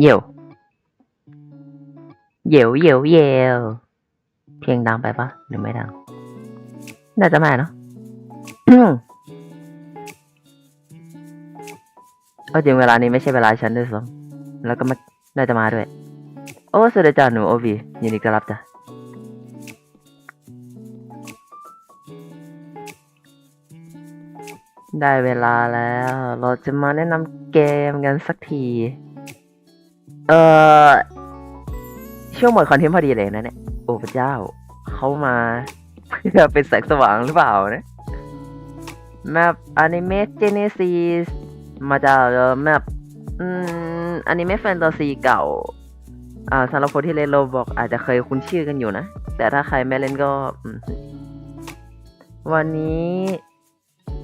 เยวเยวเยวเยวเพลงดังไปปะหรือไม่ดัง น่าจะไม่เนาะก็จริงเวลานี้ไม่ใช่เวลาฉันด้วยซ้ำแล้วก็ไม่น่าจะมาด้วย โอ้สวัสดีจ้าหนูโอวียินดีต้อนรับจ้ะได้เวลาแล้ว เราจะมาแนะนำเกมกันสักที เออช่วงหมดคอนเทนต์พอดีเลยนะเนี่ย โอ้พระเจ้า เขามา เพื่อเป็นแสงสว่างหรือเปล่านะแมปอนิเมะเจเนซีสมาจากแมปอืมอนิเมะแฟนตาซีเก่า อ่าสำหรับคนที่เล่นโลบอกอาจจะเคยคุ้นชื่อกันอยู่นะ แต่ถ้าใครไม่เล่นก็ วันนี้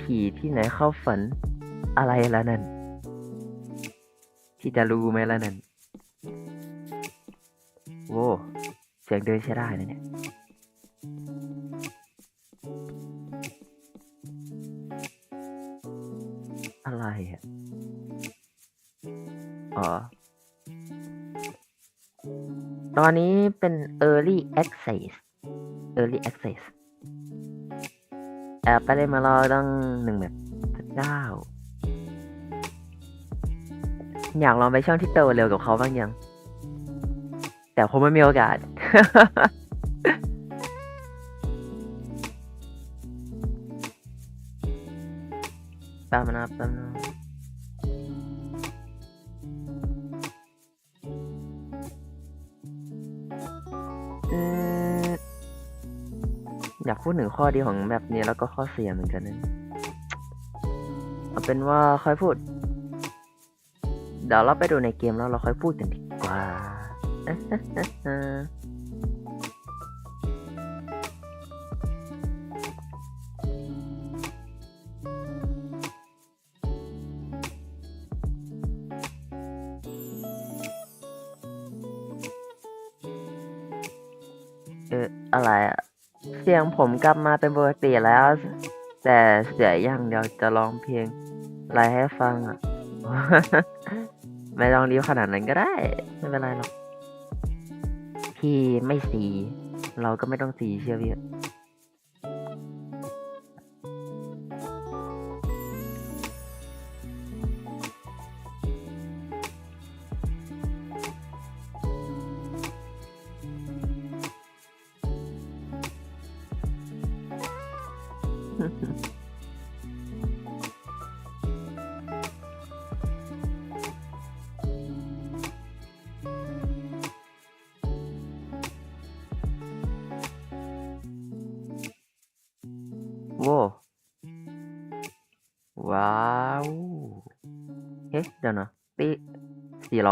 ผีที่ไหนเข้าฝันอะไรละนั่น ที่จะรู้ไหมละนั่น โว้เสียงเดินใช้ได้นะเนี่ยอะไรอะอ๋อ ตอนนี้เป็น Early Access Early Access แอบไปเล่นมารอตั้งหนึ่งแบบเจ้า อยากลองไปช่องที่โตเร็วกับเขาบ้างยัง แต่ผมไม่มีโอกาสแป๊บนะแป๊บนะอืมอยากพูดถึงข้อดีของแบบนี้แล้วก็ข้อเสียเหมือนกันนะเอาเป็นว่าค่อยพูด เดี๋ยวเราไปดูในเกมแล้วเราค่อยพูดกันดีกว่า เอออะไรอะเสียงผมกลับมาเป็นปกติแล้ว แต่เสียอย่างเดียวจะร้องเพลงอะไรให้ฟังอะ ไม่ต้องรีบขนาดนั้นก็ได้ ไม่เป็นไรหรอกพี่ไม่สี เราก็ไม่ต้องสีเชื่อพี่โ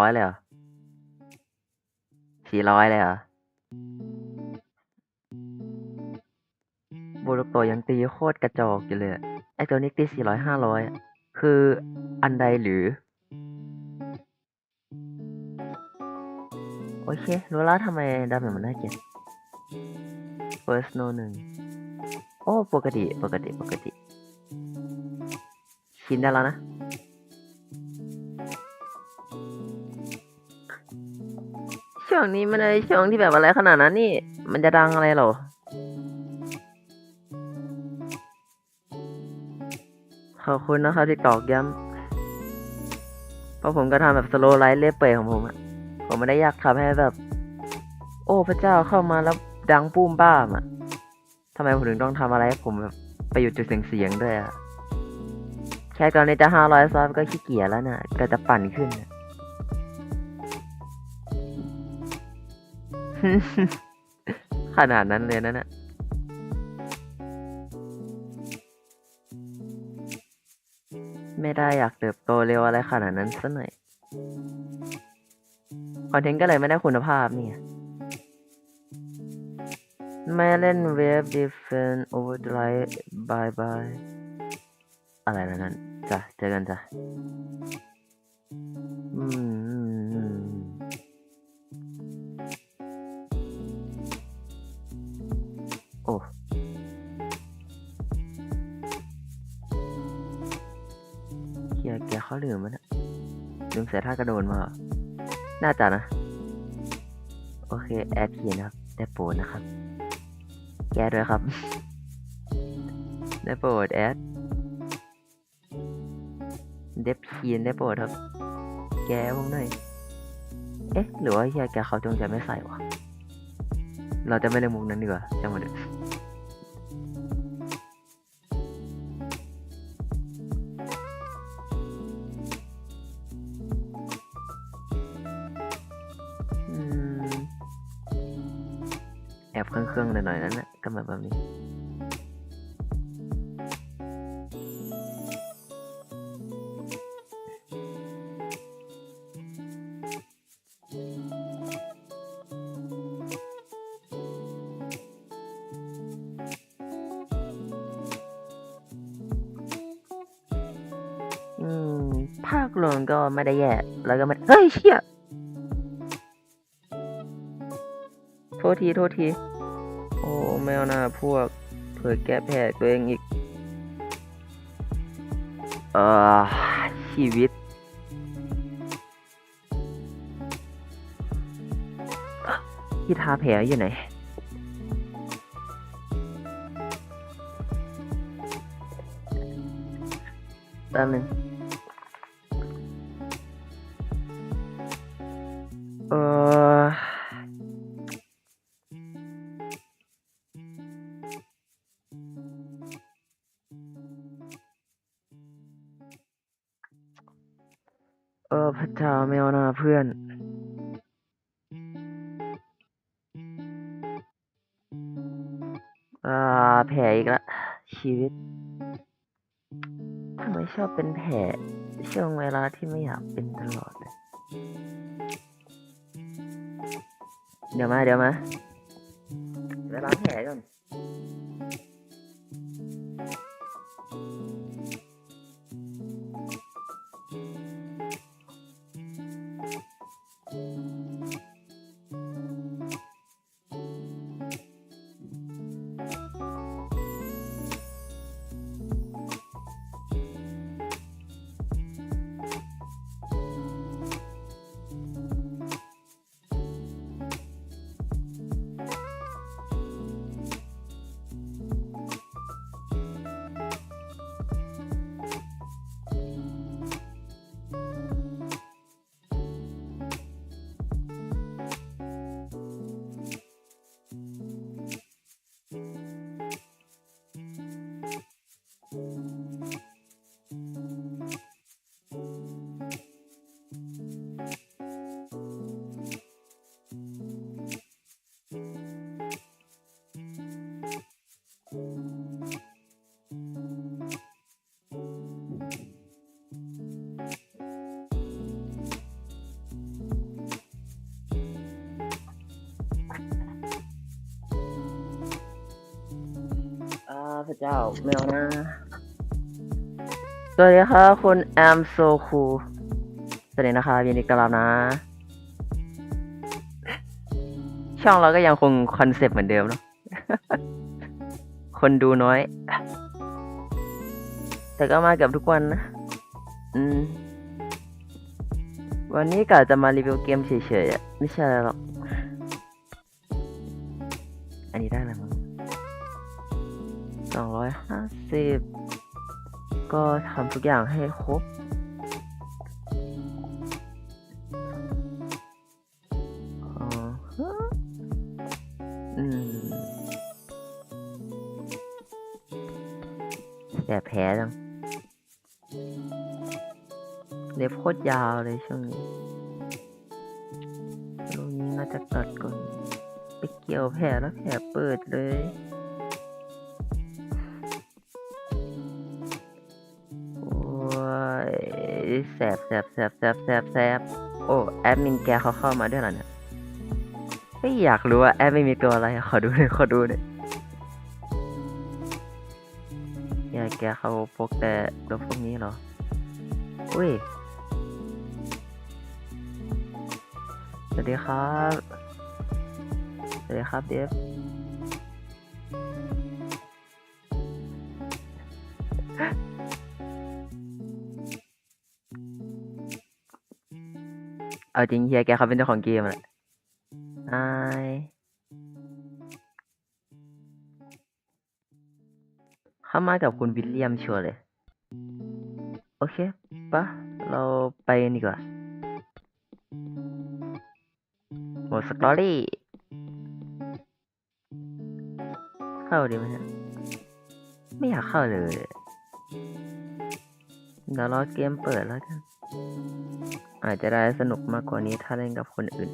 ร้อยเลยเหรอสี่ร้อยเลยเหรอโบโลโตยังตีโคตรกระจอกอยู่เลยอะไอตัวนี้ตีสี่ร้อยห้าร้อยคืออันใดหรือ โอเค รู้แล้วทำไมดาเมจมันได้เจ็ด first no หนึ่งโอ้ ปกติ ปกติ ปกติ ชินได้แล้วนะ ช่วงนี้ไม่ได้ช่วงที่แบบอะไรขนาดนั้นนี่ มันจะดังอะไรหรอขอบคุณนะครับที่ตอกย้ำเพราะผมก็ทำแบบสโลไลท์เล่เปยของผมอะผมไม่ได้อยากทำให้แบบ โอ้พระเจ้าเข้ามาแล้วดังปุ้มบ้ามอะทำไมผมถึงต้องทำอะไรให้ผมแบบไปอยู่จุดเสียงๆด้วยอะแค่ตอนนี้จะห้าร้อยซับก็ขี้เกียจแล้วน่ะก็จะปั่นขึ้นนะ ขนาดนั้นเลยนะน่ะไม่ได้อยากเติบโตเร็วอะไรขนาดนั้นซะหน่อย คอนเทนต์ก็เลยไม่ได้คุณภาพเนี่ยไม่เล่นเว็บ defense overdrive bye bye อะไรนะนั่นจ้ะเจอกันจ้ะอืม ลืมมันอะลืมเสียท่ากระโดดมา น่าจะนะ โอเค แอดพีนะครับ ได้โปรดนะครับ แกด้วยครับ ได้โปรดแอด เดฟพีนได้โปรดครับ แกผมหน่อย เอ๊ะ หรือว่าเฮียแกเขาจงใจไม่ใส่วะ เราจะไม่เล่นมุกนั้นดีกว่าจังหวะเด็อื บเครื่องๆหน่อยๆนั่นแหละก็มาแบบนี้อืมภาครวมก็ไม่ได้แย่ แล้วก็ไม่เฮ้ยเชี่ยโทษที โทษที ไม่เอาหน้าพวก เผื่อแก้แพ้ตัวเองอีก เออชีวิต ที่ทาแผลอยู่ไหนแป๊บนึงเออเอ เพื่อนอ่าแผลอีกละชีวิตทำไมชอบเป็นแผลช่วงเวลาที่ไม่อยากเป็นตลอดเลยเดี๋ยวมาเดี๋ยวมา พเจ้าไม่เอานะ สวัสดีครับคุณ am so cool สวัสดีนะครับยินดีต้อนรับนะ ช่องเราก็ยังคงคอนเซปต์เหมือนเดิมเนาะคนดูน้อย แต่ก็มาเกับทุกวันนะอืมวันนี้กะจะมารีวิวเกมเฉยๆอะไม่ใช่อะไรหรอก สิบก็ทำทุกอย่างให้ครบอ๋อฮะอืมแต่แพ้จังเล็บโคตรยาวเลยช่วงนี้ลูกนี้น่าจะตัดก่อน ไปเกี่ยวแผลแล้วแผลเปิดเลย สบแสบแสบแสบแสบแสบโอ้แอดมินแกเขาเข้ามาด้วยเหรอเนี่ยไม่อยากรู้ว่าแอดมินมีตัวอะไร ขอดูหน่อยขอดูหน่อยย่าแกเขาพกแต่ตัวพวกนี้เหรอ อุ้ย สวัสดีครับ สวัสดีครับเดฟ เอาจริงเฮียแกเขาเป็นเจ้าของเกมแหละอเข้ามากับคุณวิลเลียมชัวร์เลย โอเคปะเราไปดีกว่าหมดสตอรี่ เข้าดีไหมฮะไม่อยากเข้าเลย เดี๋ยวรอเกมเปิดแล้วกัน อาจจะได้สนุกมากกว่านี้ถ้าเล่นกับคนอื่น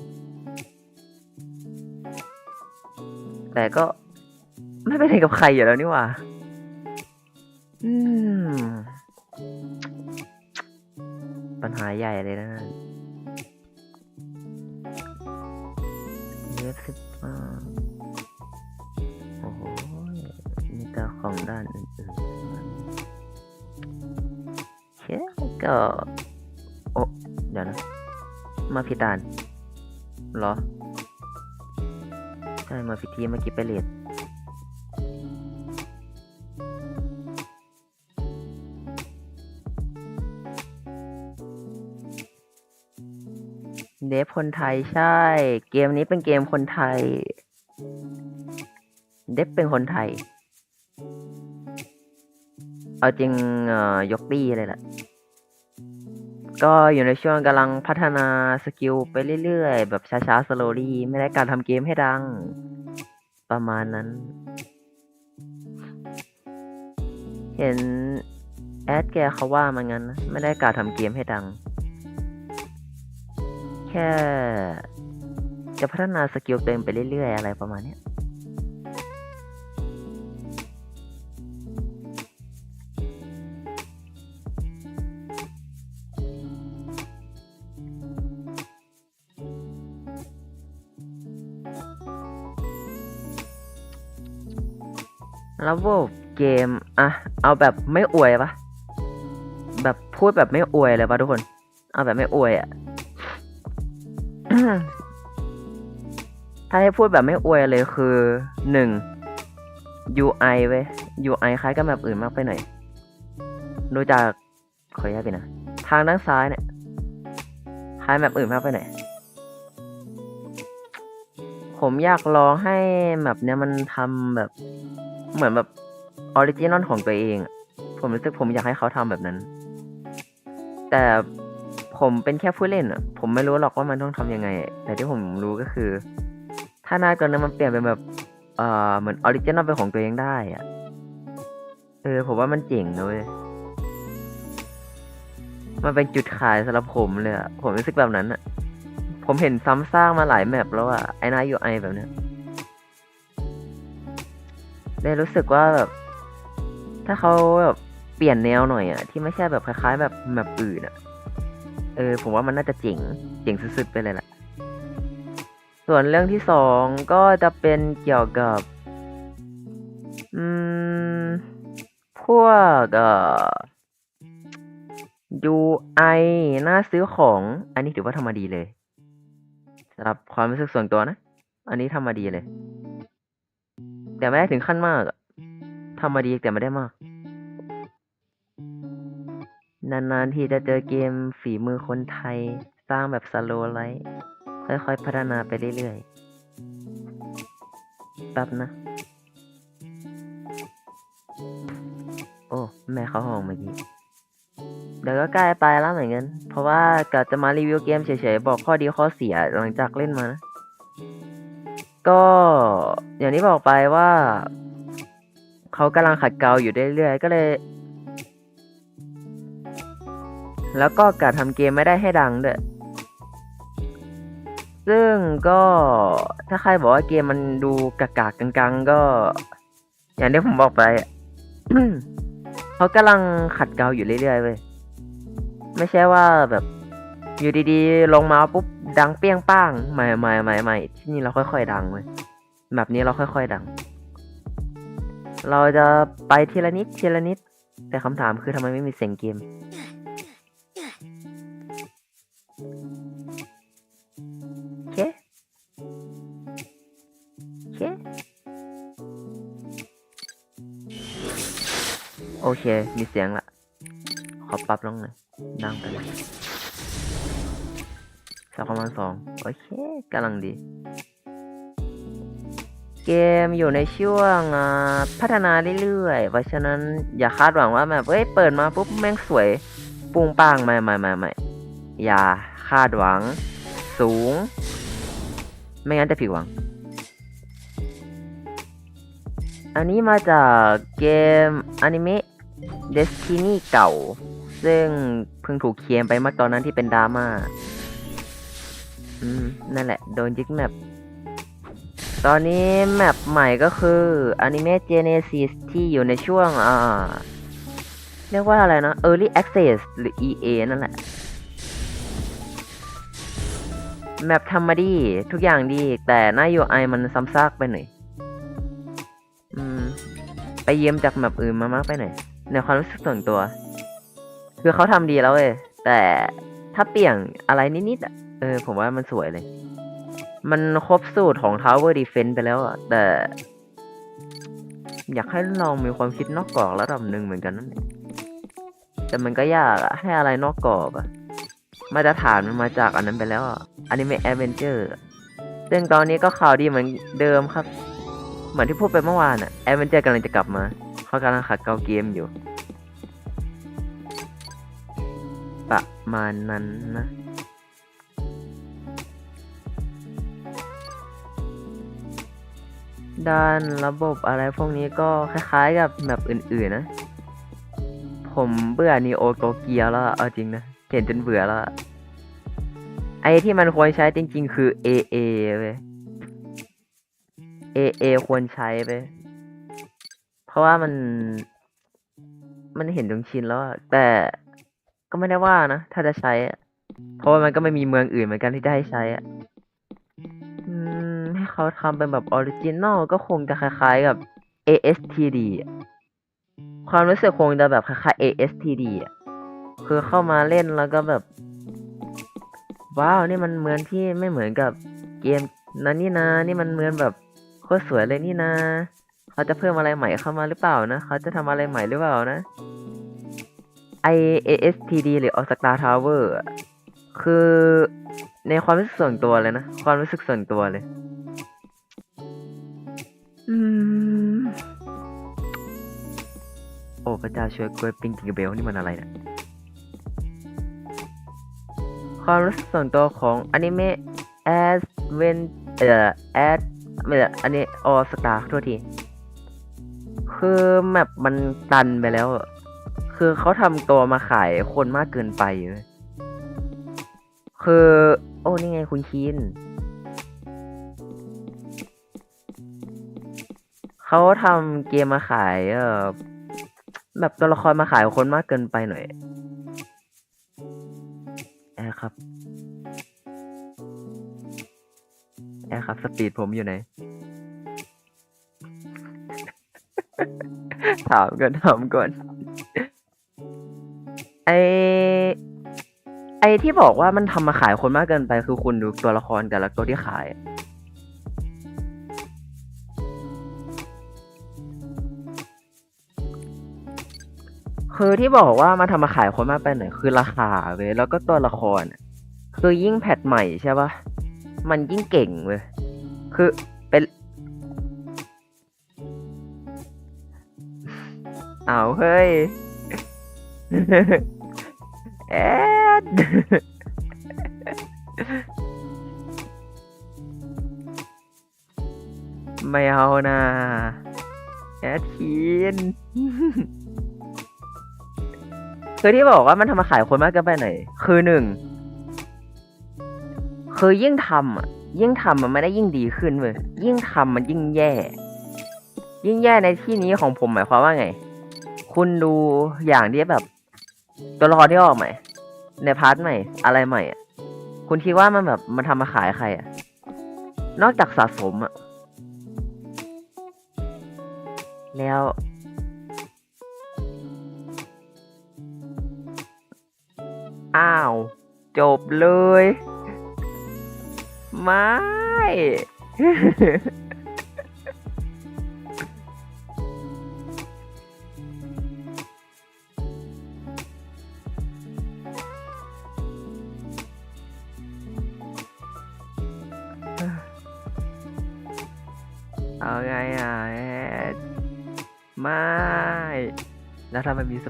แต่ก็ไม่ไปเล่นกับใครอยู่แล้วนี่หว่า อืม ปัญหาใหญ่เลยนะ มาผิดด่านเหรอ ใช่ มาผิดทีเมื่อกี้ไปเลดเดฟคนไทยใช่ เกมนี้เป็นเกมคนไทย เดฟเป็นคนไทย เอาจริงเอ่อยกตี้เลยแหละ ก็อยู่ในช่วงกำลังพัฒนาสกิลไปเรื่อยๆ แบบช้าๆสโลลี่ไม่ได้การทำเกมให้ดัง ประมาณนั้น เห็นแอดแกเขาว่ามางั้นนะไม่ได้การทำเกมให้ดัง แค่จะพัฒนาสกิลเต็มไปเรื่อยๆ อะไรประมาณนี้ ระบบเกมอะเอาแบบไม่อวยปะแบบพูดแบบไม่อวยเลยปะทุกคน เอาแบบไม่อวยอะถ้าให้พูดแบบไม่อวยเลยคือหนึ่ง UI เว้ย UI คล้ายกับแบบอื่นมากไปหน่อยดูจากขออนุญาตไปนะ ทางด้านซ้ายเนี่ยคล้ายแบบอื่นมากไปหน่อยผมอยากลองให้แบบเนี้ยมันทำแบบ เหมือนแบบออริจินอลของตัวเอง ผมรู้สึกผมอยากให้เขาทำแบบนั้น แต่ผมเป็นแค่ผู้เล่นอะ ผมไม่รู้หรอกว่ามันต้องทำยังไง แต่ที่ผมรู้ก็คือ ถ้าหน้าตัวนั้นมันเปลี่ยนเป็นแบบเอ่อเหมือนออริจินอลเป็นของตัวเองได้อะเออผมว่ามันเจ๋งนะเว้ยมันเป็นจุดขายสำหรับผมเลยอะผมรู้สึกแบบนั้นอะผมเห็นซ้ำซากมาหลายแมปแล้วอะไอ้หน้า UI แบบเนี้ย ได้รู้สึกว่าแบบถ้าเขาแบบเปลี่ยนแนวหน่อยอะที่ไม่ใช่แบบคล้ายๆ แบบแบบอื่นอะเออ ผมว่ามันน่าจะเจ๋งเจ๋งสุดๆไปเลยแหละส่วนเรื่องที่สองก็จะเป็นเกี่ยวกับ อืม พวกเอ่อ UI หน้าซื้อของ อันนี้ถือว่าทำมาดีเลยสำหรับความรู้สึกส่วนตัวนะ อันนี้ทำมาดีเลย แต่ไม่ได้ถึงขั้นมากทำมาดีแต่ไม่ได้มาก นานๆที่จะเจอเกมฝีมือคนไทย สร้างแบบสโลไลท์ค่อยๆ พัฒนาไปเรื่อยๆแป๊บนะ โอ้ แม่เขาห้องเมื่อกี้เดี๋ยวก็ใกล้ไปแล้วเหมือนกัน เพราะว่ากะจะมารีวิวเกมเฉยๆ บอกข้อดีข้อเสียหลังจากเล่นมานะ ก็อย่างที่บอกไปว่าเขากำลังขัดเกลาอยู่เรื่อยๆก็เลย แล้วก็การทำเกมไม่ได้ให้ดังด้วยซึ่งก็ถ้าใครบอกว่าเกมมันดูกากๆกังๆ ก็ อย่างที่ผมบอกไปเขากำลังขัดเกลาอยู่เรื่อยๆเว้ยไม่ใช่ว่าแบบ อยู่ดีๆ ลงมาปุ๊บ ดังเปี้ยงป้างใหม่ใหม่ใหม่ใหม่ที่นี่เราค่อยๆดังเว้ยแบบนี้เราค่อย ๆ ดัง เราจะไปทีละนิดทีละนิด แต่คำถามคือทำไมไม่มีเสียงเกมโอเค เค โอเค มีเสียงละ ขอปรับลงหน่อยดังไปเลย สองประมาณสองโอเคกำลังดี เกมอยู่ในช่วงพัฒนาเรื่อยๆ เพราะฉะนั้นอย่าคาดหวังว่าแบบเอ้ยเปิดมาปุ๊บแม่งสวยปุงปังไม่ไม่ไม่ไม่อย่าคาดหวังสูง ไม่งั้นจะผิดหวัง อันนี้มาจากเกมอนิเมะ Destiny เก่า ซึ่งเพิ่งถูกเคลียร์ไปเมื่อตอนนั้นที่เป็นดราม่า อืมนั่นแหละ โดนยึดแมปตอนนี้แมปใหม่ก็คือ Anime Genesis ที่อยู่ในช่วงอ่าเรียกว่าอะไรนะ Early Access หรือ EA นั่นแหละ แมปทำมาดี ทุกอย่างดี แต่หน้า UI มันซ้ำซากไปหน่อยอืม ไปเยี่ยมจากแมปอื่นมามากไปหน่อยในความรู้สึกส่วนตัว คือเขาทำดีแล้วเว้ยแต่ถ้าเปลี่ยนอะไรนิดๆอะ เออ ผมว่ามันสวยเลย มันครบสูตรของ Tower Defense ไปแล้วอะแต่ อยากให้ลองมีความคิดนอกกรอบระดับหนึ่งเหมือนกันนั่นเองแต่มันก็ยากอะให้อะไรนอกกรอบอะมาตรฐานมันมาจากอันนั้นไปแล้วอะอนิเมะแอดเวนเจอร์ซึ่งตอนนี้ก็ข่าวดีเหมือนเดิมครับ เหมือนที่พูดไปเมื่อวานอะแอดเวนเจอร์กำลังจะกลับมา เขากำลังขัดเกาเกมอยู่ ประมาณนั้นนะ ด้านระบบอะไรพวกนี้ก็คล้ายๆกับแบบอื่นๆนะ ผมเบื่อนีโอโตเกียวแล้วเอาจริงนะ เห็นจนเบื่อแล้ว ไอ้ที่มันควรใช้จริง ๆ คือ AA เว้ย AA ควรใช้ไป เพราะว่ามัน มันเห็นจนชินแล้ว แต่ก็ไม่ได้ว่านะ ถ้าจะใช้ เพราะว่ามันก็ไม่มีเมืองอื่นเหมือนกันที่จะให้ใช้อะ เขาทำเป็นแบบออริจินอลก็คงจะคล้ายๆกับ ASTD ความรู้สึกคงจะแบบคล้ายๆ ASTD คือเข้ามาเล่นแล้วก็แบบ ว้าวนี่มันเหมือนที่ไม่เหมือนกับเกมนั้นนี่นานี่มันเหมือนแบบโคตรสวยเลยนี่นาเขาจะเพิ่มอะไรใหม่เข้ามาหรือเปล่านะ เขาจะทำอะไรใหม่หรือเปล่านะไอ ASTD หรือ All Star Tower คือในความรู้สึกส่วนตัวเลยนะ ความรู้สึกส่วนตัวเลย ระเจ้าช่วยกล้วยปิ้งกิงเบลนี่มันอะไรเนี่ยความรู้สึกส่วนตัวของอนิเมะ as when เอ่อ as ไม่ใช่อันนี้ all star โทษที คือแมปมันตันไปแล้ว คือเขาทำตัวมาขายคนมากเกินไปเลยคือ โอ้ นี่ไงคุณคีนเขาทำเกมมาขายเออ แบบตัวละครมาขายคนมากเกินไปหน่อยแอร์ครับแอร์ครับสปีดผมอยู่ไหน ถามก่อนถามก่อนไอไอที่บอกว่ามันทำมาขายคนมากเกินไปคือคุณดูตัวละครแต่ละตัวที่ขาย คือที่บอกว่ามาทำมาขายคนมากไปหน่อยคือราคาเว้ยแล้วก็ตัวละครอะคือยิ่งแพทใหม่ใช่ปะมันยิ่งเก่งเว้ยคือเป็นเอาเฮ้ยแอดไม่เอานะแอดคีน คือที่บอกว่ามันทำมาขายคนมากเกินไปหน่อยคือหนึ่งคือยิ่งทำอะ ยิ่งทำมันไม่ได้ยิ่งดีขึ้นเว้ยยิ่งทำมันยิ่งแย่ ยิ่งแย่ในที่นี้ของผมหมายความว่าไง คุณดูอย่างที่แบบ ตัวละครที่ออกใหม่ ในพาร์ทใหม่ อะไรใหม่อะคุณคิดว่ามันแบบมันทำมาขายใครอะ นอกจากสะสมอะ แล้ว อ้าว จบเลย ไม่ เอาไงอะไม่ แล้วทำไมมีส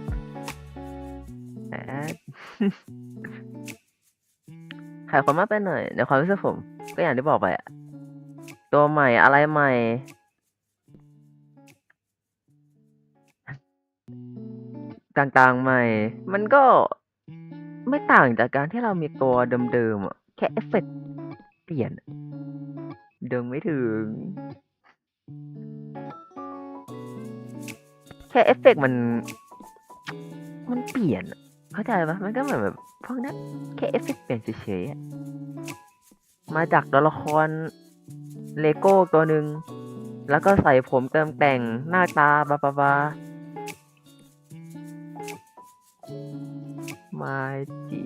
ขายความมากไปหน่อยในความรู้สึกผม ก็อย่างที่บอกไปอะตัวใหม่อะไรใหม่ ต่างๆใหม่ มันก็ไม่ต่างจากการที่เรามีตัวเดิมๆอะแค่เอฟเฟกต์เปลี่ยน เดึงไม่ถึง แค่เอฟเฟกต์มัน มันเปลี่ยนอะ เข้าใจปะมันก็เหมือนแบบพวกนั้นแค่เอฟเฟกต์เปลี่ยนเฉยๆมาจากตัวละครเลโก้ตัวหนึ่งแล้วก็ใส่ผมเติมแต่งหน้าตาบาบาบามาจริ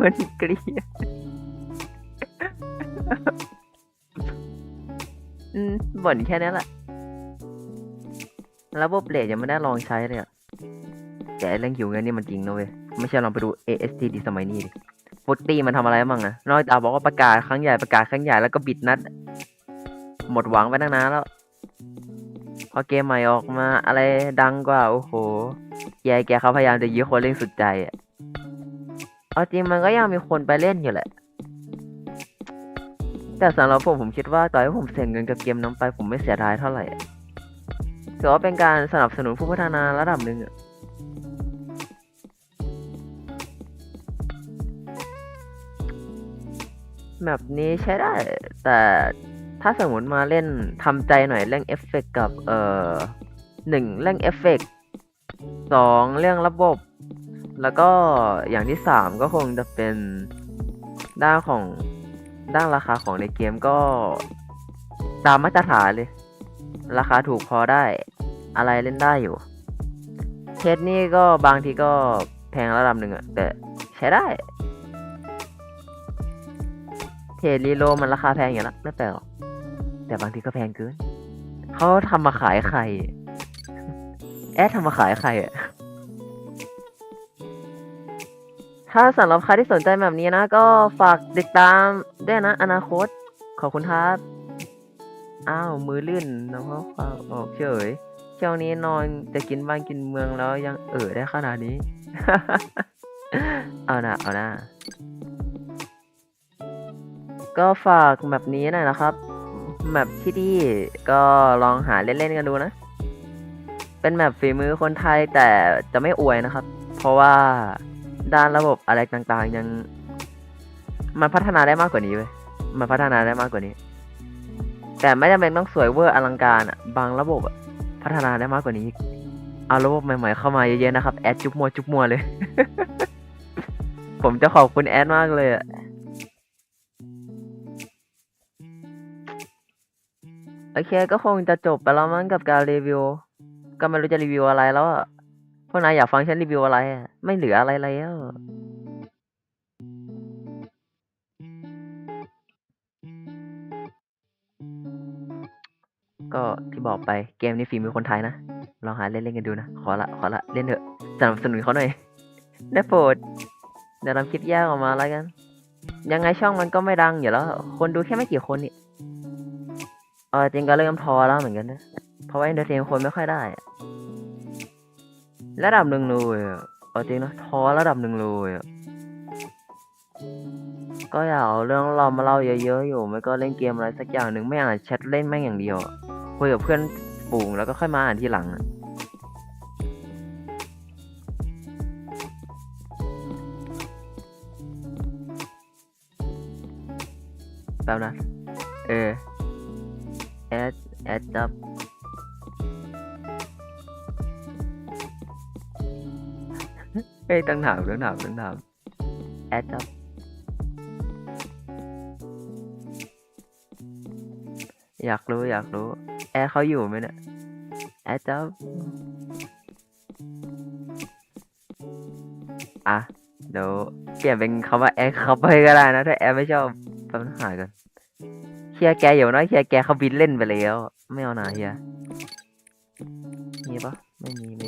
มันเกลียดอืมบ่นแค่นี้แหละระบบเลทยังไม่ได้ลองใช้เลยอะแต่เรื่องหิวเงินนี่มันจริงนะเว้ย ไม่ใช่ลองไปดู AST ดีสมัยนี้ดิฟุตตี้มันทำอะไรบ้างอะนอกจากบอกว่าประกาศครั้งใหญ่ประกาศครั้งใหญ่แล้วก็บิดนัด หมดหวังไปตั้งนานแล้ว พอเกมใหม่ออกมาอะไรดังกว่า โอ้โห แกแกเขาพยายามจะยื้อคนเล่นสุดใจอะ เอาจริงมันก็ยังมีคนไปเล่นอยู่แหละ แต่สำหรับผมผมคิดว่าต่อให้ผมเสียเงินกับเกมนั้นไป ผมไม่เสียดายเท่าไหร่ถือว่าเป็นการสนับสนุนผู้พัฒนาระดับหนึ่งอะแบบนี้ใช้ได้ แต่ถ้าสมมติมาเล่นทำใจหน่อยเรื่องเอฟเฟกต์กับ เอ่อหนึ่งเรื่องเอฟเฟกต์สองเรื่องระบบ แล้วก็อย่างที่สามก็คงจะเป็นด้านของด้านราคาของในเกมก็ตามมาตรฐานเลย ราคาถูกพอได้ อะไรเล่นได้อยู่เทสนี่ก็บางทีก็แพงระดับหนึ่งอะแต่ใช้ได้เทรดรีโลมันราคาแพงอยู่แล้วไม่แปลกหรอกแต่บางทีก็แพงเกินเขาทำมาขายใครแอดทำมาขายใครอะ ถ้าสำหรับใครที่สนใจแบบนี้นะ ก็ฝากติดตามด้วยนะ อนาคต ขอบคุณครับ อ้าว มือลื่นน้องเขาฝากออกเฉยช่วงนี้นอนจะกินบ้านกินเมืองแล้วยังเออได้ขนาดนี้ เอานะเอานะก็ฝากแบบนี้หน่อยนะครับแมปที่ดีก็ลองหาเล่นๆกันดูนะ เป็นแมปฝีมือคนไทยแต่จะไม่อวยนะครับ เพราะว่า ด้านระบบอะไรต่างๆ ยัง มันพัฒนาได้มากกว่านี้เว้ยมันพัฒนาได้มากกว่านี้ แต่ไม่จำเป็นต้องสวยเวอร์อลังการอะ บางระบบพัฒนาได้มากกว่านี้อีกเอาระบบใหม่ๆเข้ามาเยอะๆนะครับ แอดจุ๊บมัวจุ๊บมัวเลย ผมจะขอบคุณแอดมากเลยอะโอเคก็คงจะจบไปแล้วมั้งกับการรีวิว ก็ไม่รู้จะรีวิวอะไรแล้วอะ พวกนายอยากฟังฉันรีวิวอะไรอะไม่เหลืออะไรแล้ว ก็ที่บอกไปเกมนี้ฝีมือคนไทยนะ ลองหาเล่นเล่นกันดูนะ ขอละ ขอละ เล่นเถอะ สนับสนุนเขาหน่อยได้โปรดเดี๋ยวทำคลิปแยกออกมาแล้วกัน ยังไงช่องมันก็ไม่ดังอยู่แล้ว คนดูแค่ไม่กี่คนนี่เออจริงก็เริ่มท้อแล้วเหมือนกันนะ เพราะว่าเอนเตอร์เทนคนไม่ค่อยได้อะ ระดับหนึ่งเลยอะเอาจริงนะท้อระดับหนึ่งเลยอะก็อยากเอาเรื่องเรามาเล่าเยอะๆอยู่ไม่ก็เล่นเกมอะไรสักอย่างหนึ่งไม่อ่านแชทเล่นแม่งอย่างเดียวอะคุยกับเพื่อนฝูงแล้วก็ค่อยมาอ่านทีหลังอะแป๊บนะ เออแอดแอดจับ เฮ้ยต้งถามต้งถามต้งถามแอดจับอยากรู้อยากรู้ แอดเขาอยู่ไหมเนี่ยแอดจับอะเดี๋ยวเปลี่ยนเป็นคำว่าแอร์คับไปก็ได้นะถ้าแอร์ไม่ชอบปัญหากันเฮียแกอยู่น้อยเฮียแกเขาบินเล่นไปแล้ว ไม่เอาหนาเฮียมีปะไม่มีไม่มีไม่มี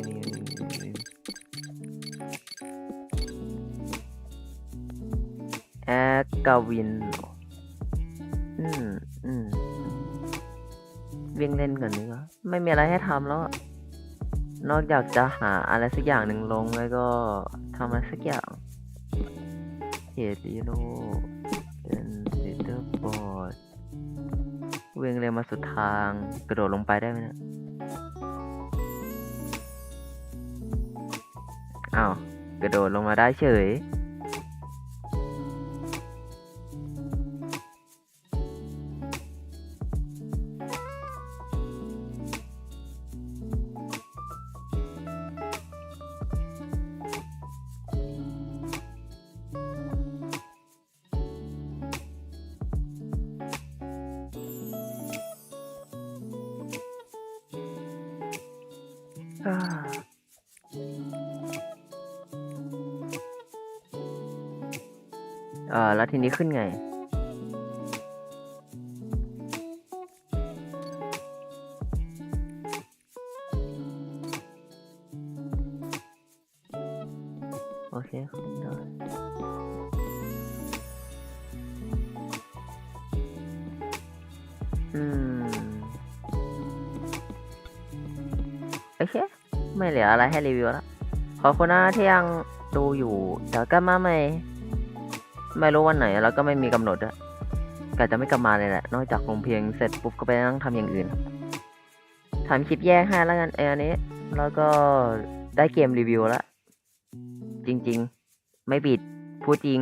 แอร์กาวิน อืมอืมวิ่งเล่นก่อนดีกว่าไม่มีอะไรให้ทำแล้วอะนอกจากจะหาอะไรสักอย่างหนึ่งลงแล้วก็ทำอะไรสักอย่างเฮดีโร่เป็นซิเตอร์บอร์ดวิ่งเร็วมาสุดทางกระโดดลงไปได้ไหมนี่ยอ้าว กระโดดลงมาได้เฉย ทีนี้ขึ้นไง โอเคขึ้นได้อืม โอเค ไม่เหลืออะไรให้รีวิวแล้วขอบคุณนะที่ยังดูอยู่ เดี๋ยวกลับมาใหม่ ไม่รู้วันไหนแล้วก็ไม่มีกำหนดด้วยกะจะไม่กลับมาเลยแหละ นอกจากลงเพลงเสร็จปุ๊บก็ไปนั่งทำอย่างอื่นทำคลิปแยกให้แล้วกันเออันนี้ แล้วก็ได้เกมรีวิวแล้ว จริง ๆ ไม่ปิดพูดจริง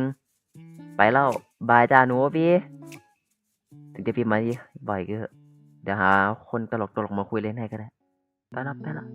ไปแล้วบายจ้าหนูพี่ถึงจะพิมพ์มาที่บ่อยก็เถอะเดี๋ยวหาคนตลกๆมาคุยเล่นให้ก็ได้ไปแล้วไปแล้ว